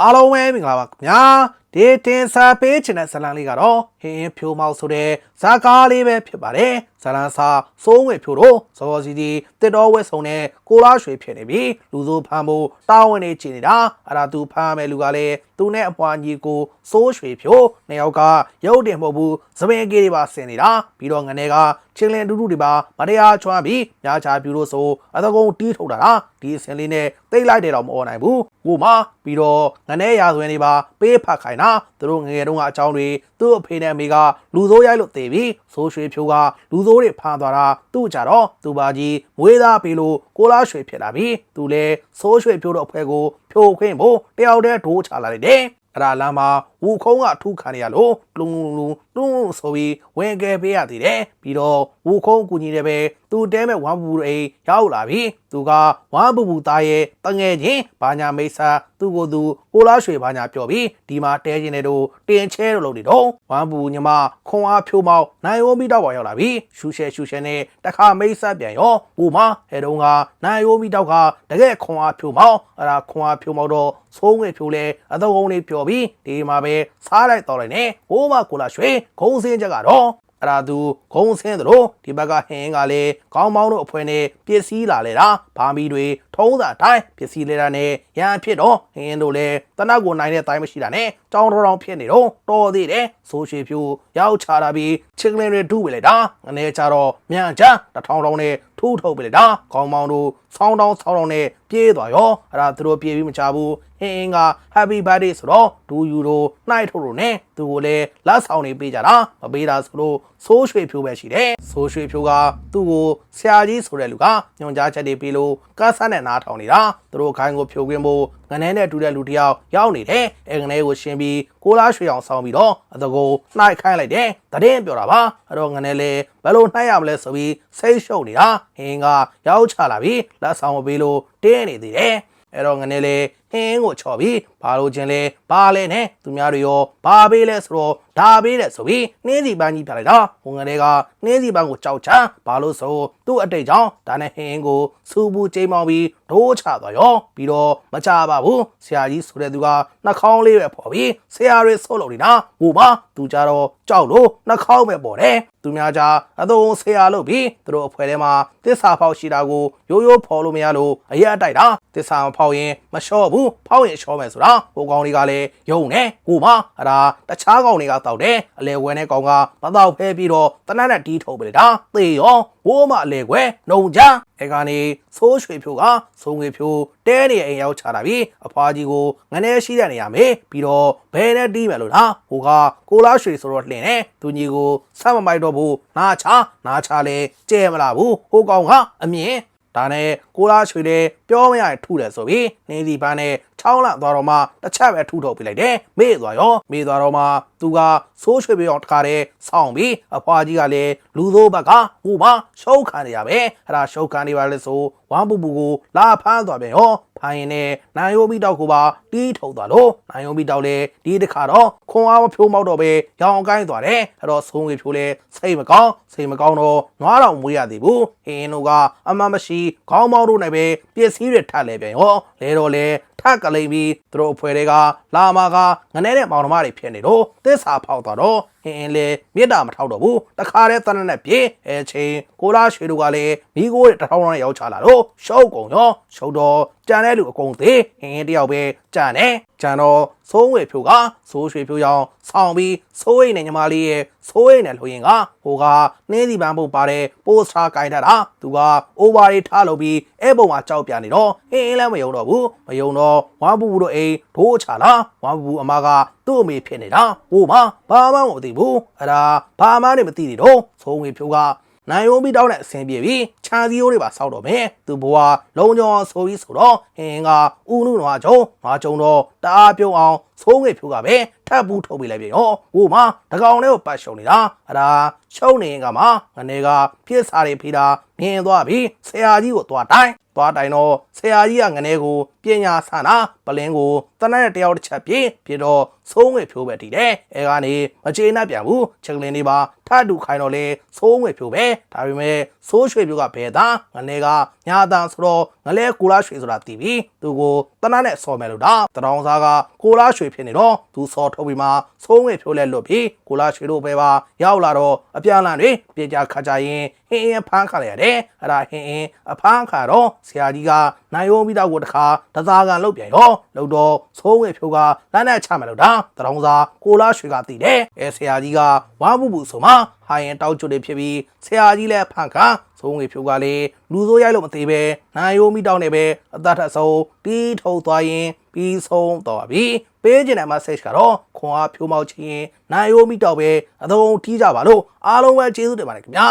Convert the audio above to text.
အားလုံးပဲမင်္ဂလာပါခင်ဗျာဒီတင်စာပေးချင်တဲ့ဇာတ်လမ်းလေးကတော့ဟင်းဟင်းဖြိုးမောက်ဆိုတဲ့ဇာကားလေးပဲဖြစ်ပါတယ်ဇာတ်လမ်းစာစိုးငွေဖြိုးတို့စောစောစီစီတစ်တော်ဝက်ဆုံတဲ့ကိုလားရွှေဖြစ်နေပြီလူစိုးဖမ်းဖို့တာဝန်နေချင်နေတာအဲ့ဒါသူဖမ်းမယ်လူကလည်း သူနဲ့အပွားကြီးကိုစိုးရွှေဖြိုးနှစ်ယောက်ကရုပ်တင်မဟုတ်ဘူးသပင်ကြီးတွေပါဆင်နေတာပြီးတော့ငနေကချင်းလင်းတူတူတွေပါမတရားချွမ်းပြီးညာချပြူလို့ဆိုအသကုံတီးထုတ်တာလားဒီအစင်လေးနဲ့တိတ်လိုက်တယ်တော့မអော်နိုင်ဘူးဟိုမှာပြီးတော့ငနေရာသွင်းတွေပါပေးဖတ်ခိုင်းတာသူတို့ငငယ်တုန်းကအကြောင်းတွေသူ့အဖေနဲ့အမေကလူစိုးရိုက်လို့တည်ပြီးဆိုးရွှေဖြိုးကလူစိုးတွေဖမ်းသွားတာသူ့ကြတော့သူပါကြီးမွေးသားပေးလို့ကိုလားရွှေဖြစ်လာပြီးသူလဲဆိုးရွှေဖြိုးတော့အဖွဲကိုဖြိုခွင်းဖို့တယောက်တည်းဒိုးချလာလိုက်တယ်အဲ့ဒါလမ်းမှာဝူခုံးကအထုခံရလို့လုံလုံလုံလုံဆိုပြီးဝင်ကဲပေးရသေးတယ်ပြီးတော့ဝူခုံးကူညီတယ်ပဲသူတဲမဲ့ဝမ်ဘူအိမ်ရောက်လာပြီသူကဝမ်ဘူဘူသားရဲ့တငယ်ချင်းဘာညာမိတ်ဆာသူ့ကိုယ်သူကိုလားရွှေဘာညာပြောပြီးဒီမှာတဲချင်းတွေတို့တင်ချဲတို့လုပ်နေတော့ဝမ်ဘူညီမခွန်အားဖြိုးမောက်နိုင်ဝမီတော့ပေါ်ရောက်လာပြီရှူရှဲရှူရှဲနဲ့တခါမိတ်ဆာပြန်ရောဟိုမှာဟဲတုံးကနိုင်ဝမီတော့ကတကယ်ခွန်အားဖြိုးမောက်အဲ့ဒါခွန်အားဖြိုးမောက်တော့ဆိုးငွေဖြိုးလဲအတော့ကုန်းလေးပျော်ပြီးဒီမှာပဲစားလိုက်တော့လိုက်နဲ့ဟိုမှာကိုလာရွှေဂုံစင်းချက်ကတော့အဲ့ဒါသူဂုံဆင်းသလိုဒီဘက်ကဟင်းကလည်းကောင်းမောင်းတို့အဖွဲနဲ့ပစ္စည်းလာလေတာဘာမီတွေထုံးစာတိုင်းပစ္စည်းလေတာနဲ့ရန်ဖြစ်တော့ဟင်းတို့လည်းတနတ်ကိုနိုင်တဲ့တိုင်းမရှိတာနဲ့ကြောင်းတော်တော်ဖြစ်နေတော့တော်သေးတယ်ဆိုရှေဖြူရောက်ချတာပြီးချစ်ကလင်းတွေဒုပဲလေတာငနေချတော့မြန်ချတထောင်ထောင်နဲ့ထူးထုတ်ပဲလေတာကောင်းမောင်းတို့ဆောင်းတောင်းဆောင်းတောင်းနဲ့ပြေးသွားရောအဲ့ဒါသူတို့ပြေးပြီးမချဘူးဟင်းအင်းက happy birthday ဆိုတော့ဒူယူတို့နှိုက်ထုတ်လို့နဲ့သူကိုလည်းလက်ဆောင်တွေပေးကြတာမပေးတာဆိုလို့ဆိုးရွှေဖြိုးပဲရှိတယ်ဆိုးရွှေဖြိုးကသူ့ကိုဆရာကြီးဆိုတဲ့လူကညွန်ကြားချက်တွေပေးလို့ကဆန်းနဲ့နားထောင်နေတာသူတို့ခိုင်းကိုဖြိုးခွင်းဖို့ငနဲနဲ့တူတဲ့လူတစ်ယောက်ရောက်နေတယ်အဲငနဲကိုရှင်းပြီးကိုလားရွှေအောင်ဆောင်ပြီးတော့အတကိုနှိုက်ခိုင်းလိုက်တယ်တရင်ပြောတာပါအဲ့တော့ငနဲလေဘယ်လိုနှိုက်ရမလဲဆိုပြီးစိတ်ရှုပ်နေတာဟင်းကရောက်ချလာပြီးလက်ဆောင်မပေးလို့ တင်းနေသေးတယ်အဲ့တော့ငနေလေဟင်းကိုချော်ပြီးဘာလို့ချင်းလဲဘာလဲနဲ့သူများတွေရောဘာပေးလဲဆိုတော့ဒါပေးတယ်ဆိုပြီးနှင်းစီပန်းကြီးပြလိုက်တာဟိုငတွေကနှင်းစီပန်းကိုကြောက်ချမ်းဘာလို့ဆိုသူ့အတိတ်ကြောင့်ဒါနဲ့ဟင်းကိုစူဘူးချိန်မောင်းပြီးဒိုးချသွားရောပြီးတော့မချပါဘူးဆရာကြီးဆိုတဲ့သူကနှာခေါင်းလေးပဲပေါ်ပြီးဆရာတွေဆုပ်လို့နေတာဟိုပါသူကြတော့ကြောက်လို့နှာခေါင်းပဲပေါ်တယ်သူများကြအသုံးဆရာလို့ပြီးသူတို့အဖွဲထဲမှာတစ္ဆာဖောက်ရှိတာကိုရိုးရိုးဖော်လို့မရလို့အရက်တိုက်တာတစ္ဆာမဖောက်ရင်မလျှော့ဘူးဖောက်ရင်လျှော့မယ်ဆိုတာဟိုကောင်တွေကလည်းယုံနေကိုမအဲ့ဒါတခြားကောင်တွေကတောက်တယ်အလဲဝဲတဲ့ကောင်ကမတော့ဖဲပြီးတော့တနက်နဲ့တီးထုတ်ပြီလေဒါသေရောဝိုးမအလဲခွဲနှုံချအဲကနေဆိုးရွှေဖြိုကဆိုးငွေဖြိုတဲနေအိမ်ရောက်ချတာပြီးအဖွားကြီးကိုငနေရှိတဲ့နေရာမေးပြီးတော့ဘဲနဲ့တီးမယ်လို့လားဟိုကကိုလားရွှေဆိုတော့လှင်နေသူညီကိုစမမိုက်တော့ဘူးနာချနာချလဲကျဲမလားဘူးဟိုကောင်ကအမြင် ဒါနဲ့ကိုလားရွှေလည်းပြောမရရင်ထုတယ်ဆိုပြီးနေစီပန်း နဲ့ချောင်းလန့်သွားတော့မှတစ်ချက်ပဲထုထုတ်ပြလိုက်တယ်မေ့သွားရောမေ့သွားတော့မှသူကဆိုးရွှေပြောင်းတခါတည်းဆောင်းပြီးအဖွားကြီးကလည်းလူသောဘက်ကဟိုမှာရှုံးခံနေရပဲအဲ့ဒါရှုံးခံနေပါလေဆိုဝမ်ပူပူကိုလာဖမ်းသွားပြန်ရောဖိုင်ရင်နဲ့နိုင်ယိုမီတောက်ကိုပါတီးထုတ်သွားလို့နိုင်ယိုမီတောက်လည်းဒီတစ်ခါတော့ခွန်အားမဖြိုးမောက်တော့ပဲရောင်ကိုင်းသွားတယ်အဲ့တော့ဆုံးငွေဖြိုးလဲစိတ်မကောင်းစိတ်မကောင်းတော့နွားတော်မွေးရသေးဘူးဟင်းတို့ကအမမရှိခေါင်းမောက်တို့နဲ့ပဲပစ္စည်းတွေထပ်လဲပြန်ရောလဲတော့လဲထပ် ကလိမ့်ပြီးသူတို့အဖွဲတွေကလာမာကငနဲတဲ့မောင်နှမတွေဖြစ်နေတော့သစ္စာဖောက်သွားတော့ဟင်း အင်းလေမြစ်တာမထောက်တော့ဘူးတခါတည်းတနက်နဲ့ပြေးအဲချင်းကိုလာရွှေတို့ကလည်းမိကိုတဲ့တထောင်ထောင်နဲ့ရောက်ချလာတော့ရှုပ်ကုန်ရောရှုပ်တော့ကြံတဲ့လူအကုန်သေးဟင်းအင်းတယောက်ပဲကြံတယ်ကြံတော့စိုးငွေဖြိုကစိုးရွှေဖြိုရောင်ဆောင်းပြီးစိုးရိမ်နဲ့ညီမလေးရဲ့စိုးရိမ်နဲ့လူရင်ကဟိုကနှင်းစီပန်းဖို့ပါတဲ့ပိုစတာကင်ထားတာသူကအိုဗာတွေထားလို့ပြီးအဲ့ပုံမှာကြောက်ပြနေတော့အင်းအင်းလည်းမယုံတော့ဘူးမယုံတော့ဝါပူပူတို့အိမ်ဒိုးချလာဝါပူပူအမကသူ့အမေဖြစ်နေတာဟိုမှာဘာမှမသိဘူးအဲ့ဒါဘာမှလည်းမသိနေတော့စိုးငွေဖြိုကနိုင်ယိုမီတောင်းနဲ့အဆင်ပြေပြီးခြံစည်းရိုးတွေပါစောက်တော့မယ်သူဘွားလုံးကြောဆိုပြီးဆိုတော့ဟင်းကဥနုနွားချုံနွားချုံတော့တအားပြုံးအောင်ဆိုးငွေဖြိုးကပဲထပ်ဘူးထုတ်ပေးလိုက်ပြီဟောဟိုမှာတကောင်လေးကိုပတ်ရှုံနေတာအဲ့ဒါရှုံနေရင်ကမှငနေကပြစ်စားတွေဖေးတာမြင်သွားပြီဆရာကြီးကိုသွားတိုင်း သွားတိုင်တော့ဆရာကြီးကငနေကိုပညာဆန္ဒပလင်းကိုတနက်နဲ့တယောက်တစ်ချက်ပြေးပြီးတော့ဆိုးငွေဖြိုးပဲတည်တယ်အဲကနေမချေနှက်ပြန်ဘူးချက်ကလင်းလေးပါ ထပ်တူခိုင်းတော့လေစိုးငွေဖြိုပဲဒါပေမဲ့စိုးရွှေဖြိုကဘယ်သားငလဲကညာတန်ဆိုတော့ငလဲကိုလာရွှေဆိုတာတည်ပြီသူကိုတနတ်နဲ့ဆော်မယ်လို့ဒါတရောင်စားကကိုလာရွှေဖြစ်နေတော့သူဆော်ထုတ်ပြီးမှစိုးငွေဖြိုလဲလွတ်ပြီးကိုလာရွှေတို့ပဲပါရောက်လာတော့အပြန်လန်တွေပြေကြခါကြရင်ဟင်းအင်းဖမ်းခါရရတယ်အဲ့ဒါဟင်းအင်းအဖမ်းခါတော့ဆရာကြီးကနိုင်ရုံးပြီးတော့ကိုတခါတသားကန်လုတ်ပြန်ရောလုတ်တော့စိုးငွေဖြိုကလမ်းနဲ့ချမယ်လို့ဒါတရောင်စားကိုလာရွှေကတည်တယ်အဲဆရာကြီးကဝါဘူးဘူးဆိုမှ ဟာရင်တောက်ကျွတ်တွေဖြစ်ပြီးဆရာကြီးလည်းဖန်ခါဆုံးငွေဖြိုးကလေလူစိုးရိုက်လို့မသေးပဲနိုင်ယိုမီတောင်းနေပဲအသက်ထက်ဆုံးတီးထုတ်သွားရင်ပြီးဆုံးတော့ပါပြီပေးကျင်တဲ့ message ကတော့ခွန်အားဖြိုးမောက်ချင်းနိုင်ယိုမီတောက်ပဲအသုံးထီးကြပါလို့အားလုံးပဲကျေးဇူးတင်ပါတယ်ခင်ဗျာ